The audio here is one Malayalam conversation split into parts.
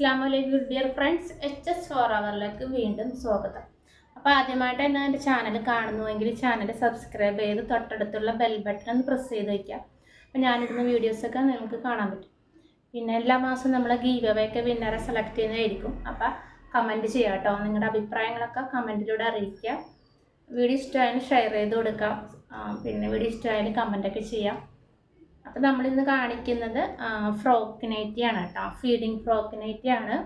അസ്സാം വലൈക്കും dear friends H S four അവറിലേക്ക് വീണ്ടും സ്വാഗതം. അപ്പോൾ ആദ്യമായിട്ട് തന്നെ എന്റെ ചാനൽ കാണുന്നുവെങ്കിൽ ചാനൽ സബ്സ്ക്രൈബ് ചെയ്ത് തൊട്ടടുത്തുള്ള ബെൽ ബട്ടൺ ഒന്ന് പ്രസ് ചെയ്ത് വയ്ക്കുക. അപ്പോൾ ഞാനിടുന്ന വീഡിയോസൊക്കെ നിങ്ങൾക്ക് കാണാൻ പറ്റും. പിന്നെ എല്ലാ മാസവും നമ്മൾ ഗീവ് അവയൊക്കെ വിന്നറെ സെലക്ട് ചെയ്യുന്നതായിരിക്കും. അപ്പോൾ കമന്റ് ചെയ്യാം കേട്ടോ നിങ്ങളുടെ അഭിപ്രായങ്ങളൊക്കെ കമന്റിലൂടെ അറിയിക്കുക. വീഡിയോ ഇഷ്ടമായാലും ഷെയർ ചെയ്ത് കൊടുക്കാം. പിന്നെ വീഡിയോ ഇഷ്ടമായാലും കമന്റൊക്കെ ചെയ്യാം. അപ്പോൾ നമ്മളിന്ന് കാണിക്കുന്നത് ഫ്രോക്ക് നൈറ്റിയാണ് കേട്ടോ. ഫീഡിങ് ഫ്രോക്ക് നൈറ്റിയാണ്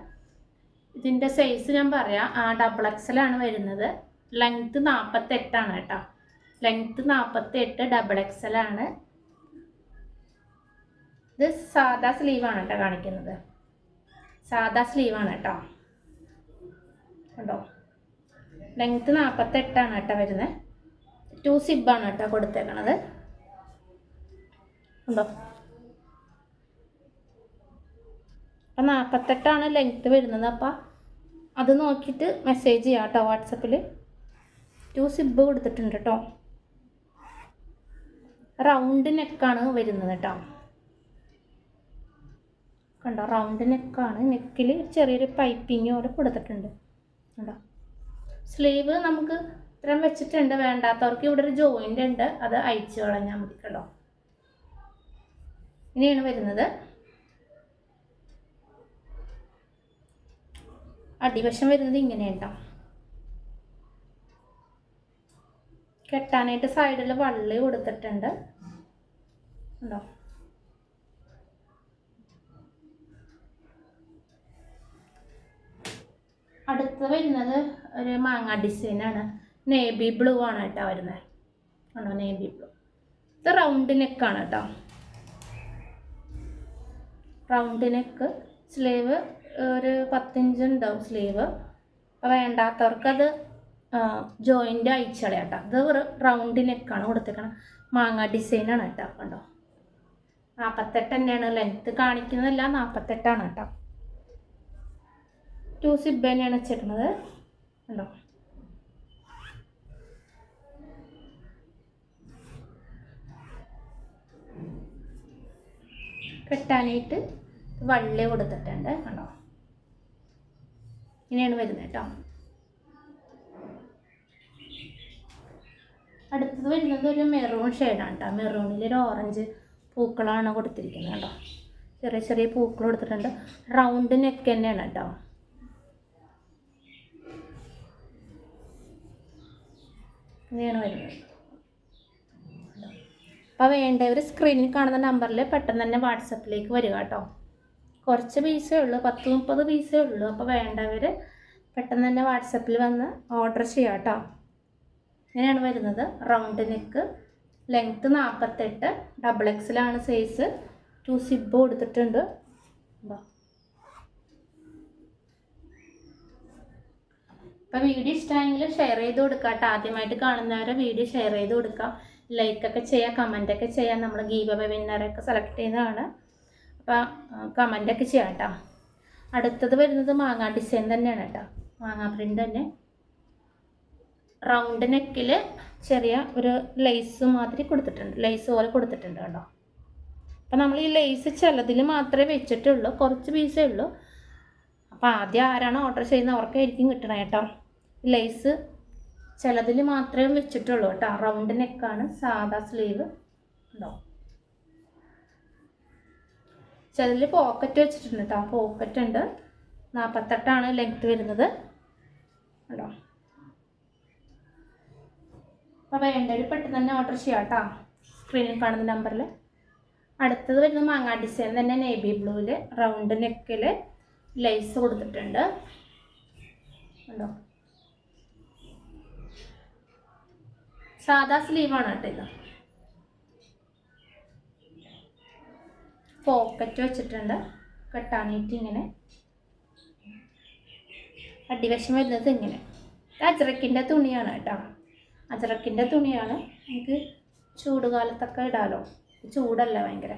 ഇതിന്റെ സൈസ് ഞാൻ പറയാം. ഡബിൾ എക്സലാണ് വരുന്നത്. ലെങ്ത്ത് നാൽപ്പത്തെട്ടാണ് കേട്ടോ. ലെങ്ത്ത് നാൽപ്പത്തെട്ട് ഡബിൾ എക്സലാണ് ഇത് സാദാ സ്ലീവാണ് കേട്ടോ കാണിക്കുന്നത്. സാദാ സ്ലീവാണ് കേട്ടോ. ഉണ്ടോ ലെങ്ത്ത് നാൽപ്പത്തെട്ടാണ് കേട്ടോ വരുന്നത്. ടു സിബാണ് കേട്ടോ കൊടുത്തേക്കണത്. ഉണ്ടോ? അപ്പം നാൽപ്പത്തെട്ടാണ് ലെങ്ത്ത് വരുന്നത്. അപ്പം അത് നോക്കിയിട്ട് മെസ്സേജ് ചെയ്യാം കേട്ടോ വാട്സപ്പിൽ ടു സിബ് കൊടുത്തിട്ടുണ്ട് കേട്ടോ റൗണ്ട് നെക്കാണ് വരുന്നത് കേട്ടോ കണ്ടോ? റൗണ്ട് നെക്കാണ് നെക്കിൽ ചെറിയൊരു പൈപ്പിങ് പോലെ കൊടുത്തിട്ടുണ്ട്. കണ്ടോ? സ്ലീവ് നമുക്ക് ഇത്രയും വെച്ചിട്ടുണ്ട്. വേണ്ടാത്തവർക്ക് ഇവിടെ ഒരു ജോയിന്റ് ഉണ്ട്. അത് അയച്ചു കളഞ്ഞാൽ മതി കേട്ടോ. ഇനിയാണ് വരുന്നത്. അടിവശം വരുന്നത് ഇങ്ങനെ ഉണ്ടാവും കെട്ടാനായിട്ട് സൈഡിൽ വള്ളി കൊടുത്തിട്ടുണ്ട്. ഉണ്ടോ? അടുത്ത് വരുന്നത് ഒരു മാങ്ങ ഡിസൈനാണ് നേവി ബ്ലൂ ആണ് കേട്ടോ വരുന്നത്. ആണോ നേവി ബ്ലൂ ഇത് റൗണ്ട് നെക്കാണ് കേട്ടോ. റൗണ്ട് നെക്ക് സ്ലീവ് ഒരു പത്തിഞ്ച് ഉണ്ടാവും സ്ലീവ്. വേണ്ടാത്തവർക്കത് ജോയിന്റ് അയച്ചളയാം കേട്ടോ ഇത് ഒരു റൗണ്ട് നെക്കാണ് കൊടുത്തേക്കണം. മാങ്ങ ഡിസൈനാണ് കേട്ടോ കണ്ടോ നാൽപ്പത്തെട്ട് തന്നെയാണ്. ലെങ്ത്ത് കാണിക്കുന്നതല്ല നാൽപ്പത്തെട്ടാണ് കേട്ടോ ടു സിബ് തന്നെയാണ് വെച്ചേക്കുന്നത് കണ്ടോ? കെട്ടാനായിട്ട് വള്ളി കൊടുത്തിട്ടുണ്ട് കണ്ടോ? ഇങ്ങനെയാണ് വരുന്നത് കേട്ടോ. അടുത്തത് വരുന്നത് ഒരു മെറൂൺ ഷെയ്ഡാണ് കേട്ടോ. മെറൂണിൽ ഒരു ഓറഞ്ച് പൂക്കളാണ് കൊടുത്തിരിക്കുന്നത് കേട്ടോ ചെറിയ ചെറിയ പൂക്കൾ കൊടുത്തിട്ടുണ്ട്. റൗണ്ട് നെക്ക് തന്നെയാണ് കേട്ടോ. ഇങ്ങനെയാണ് വരുന്നത്. അപ്പോൾ വേണ്ടവർ സ്ക്രീനിൽ കാണുന്ന നമ്പറിൽ പെട്ടെന്ന് തന്നെ വാട്സപ്പിലേക്ക് വരിക കേട്ടോ. കുറച്ച് പീസേ ഉള്ളൂ പത്ത് മുപ്പത് പീസേ ഉള്ളൂ. അപ്പോൾ വേണ്ടവർ പെട്ടെന്ന് തന്നെ വാട്സപ്പിൽ വന്ന് ഓർഡർ ചെയ്യാം കേട്ടോ. ഇങ്ങനെയാണ് വരുന്നത്. റൗണ്ട് നെക്ക് ലെങ്ത്ത് നാൽപ്പത്തെട്ട് ഡബിൾ എക്സിലാണ് സൈസ് ടു സിബ് കൊടുത്തിട്ടുണ്ട്. അപ്പോൾ വീഡിയോ ഇഷ്ടമായെങ്കിൽ ഷെയർ ചെയ്ത് കൊടുക്കുക കേട്ടോ. ആദ്യമായിട്ട് കാണുന്നവരെ വീഡിയോ ഷെയർ ചെയ്ത് കൊടുക്കാം. ലൈക്കൊക്കെ ചെയ്യുക കമന്റൊക്കെ ചെയ്യാം. നമ്മൾ ഗീവ വിന്നറൊക്കെ സെലക്ട് ചെയ്യുന്നതാണ്. അപ്പോൾ കമന്റൊക്കെ ചെയ്യാം കേട്ടോ. അടുത്തത് വരുന്നത് മാങ്ങാ ഡിസൈൻ തന്നെയാണ് കേട്ടോ. മാങ്ങാ പ്രിന്റ് തന്നെ. റൗണ്ട് നെക്കിൽ ചെറിയ ഒരു ലേസ് മാതിരി കൊടുത്തിട്ടുണ്ട്. ലേസ് പോലെ കൊടുത്തിട്ടുണ്ട് കേട്ടോ. അപ്പം നമ്മൾ ഈ ലേസ് ചിലതിൽ മാത്രമേ വെച്ചിട്ടുള്ളൂ. കുറച്ച് പീസേ ഉള്ളൂ. അപ്പോൾ ആദ്യം ആരാണ് ഓർഡർ ചെയ്യുന്നത് അവർക്കായിരിക്കും കിട്ടണം കേട്ടോ. ലേസ് ചിലതിൽ മാത്രമേ വെച്ചിട്ടുള്ളൂ കേട്ടോ. റൗണ്ട് നെക്കാണ് സാധാ സ്ലീവ് ഉണ്ടോ? ചിലതിൽ പോക്കറ്റ് വെച്ചിട്ടുണ്ട് കേട്ടോ പോക്കറ്റ് ഉണ്ട്. നാൽപ്പത്തെട്ടാണ് ലെങ്ത് വരുന്നത്. ഉണ്ടോ അപ്പോൾ വേണ്ടവർ പെട്ടെന്ന് തന്നെ ഓർഡർ ചെയ്യാം കേട്ടോ സ്ക്രീനിൽ കാണുന്ന നമ്പറിൽ അടുത്തത് വരുന്ന മാങ്ങാ ഡിസൈൻ തന്നെ നേവി ബ്ലൂവിൽ റൗണ്ട് നെക്കിൽ ലൈസ് കൊടുത്തിട്ടുണ്ട്. ഉണ്ടോ സാധാ സ്ലീവാണ് കേട്ടോ ഇത് പോക്കറ്റ് വെച്ചിട്ടുണ്ട്. കെട്ടാനായിട്ട് ഇങ്ങനെ അടിവശം വരുന്നത് ഇങ്ങനെ. അജറക്കിന്റെ തുണിയാണ് കേട്ടോ. അജറക്കിന്റെ തുണിയാണ്. നമുക്ക് ചൂട് കാലത്തൊക്കെ ഇടാലോ ചൂടല്ല ഭയങ്കര.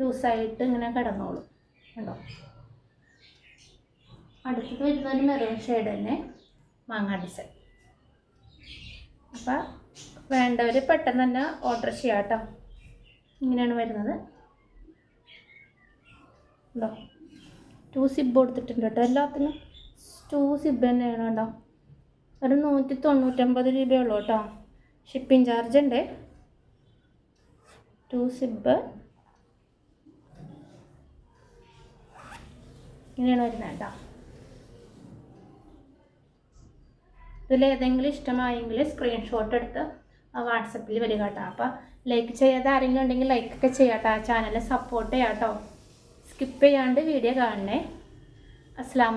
ലൂസായിട്ട് ഇങ്ങനെ കിടന്നോളും. കേട്ടോ അടുത്തത് വരുന്ന ഒരു മെറൂൺ ഷെയ്ഡ് തന്നെ മാങ്ങാ ഡിസൈൻ അപ്പം വേണ്ടവർ പെട്ടെന്ന് തന്നെ ഓർഡർ ചെയ്യാം കേട്ടോ. ഇങ്ങനെയാണ് വരുന്നത്. ഉണ്ടോ? ടു സിബ് കൊടുത്തിട്ടുണ്ട് കേട്ടോ. എല്ലാത്തിനും ടു സിബ് തന്നെയാണ് കേട്ടോ ഒരു നൂറ്റി തൊണ്ണൂറ്റമ്പത് രൂപയുള്ളൂ കേട്ടോ. ഷിപ്പിംഗ് ചാർജ് ഉണ്ട്. ടു സിബ് ഇങ്ങനെയാണ് വരുന്നത് കേട്ടോ. ഇതിലേതെങ്കിലും ഇഷ്ടമായെങ്കിൽ സ്ക്രീൻഷോട്ട് എടുത്ത് വാട്സപ്പിൽ വരിക കേട്ടോ. അപ്പോൾ ലൈക്ക് ചെയ്യാതെ ആരെങ്കിലും ഉണ്ടെങ്കിൽ ലൈക്കൊക്കെ ചെയ്യാം കേട്ടോ. ചാനൽ സപ്പോർട്ട് ചെയ്യാം കേട്ടോ. സ്കിപ്പ് ചെയ്യാണ്ട് വീഡിയോ കാണണേ. അസ്സാം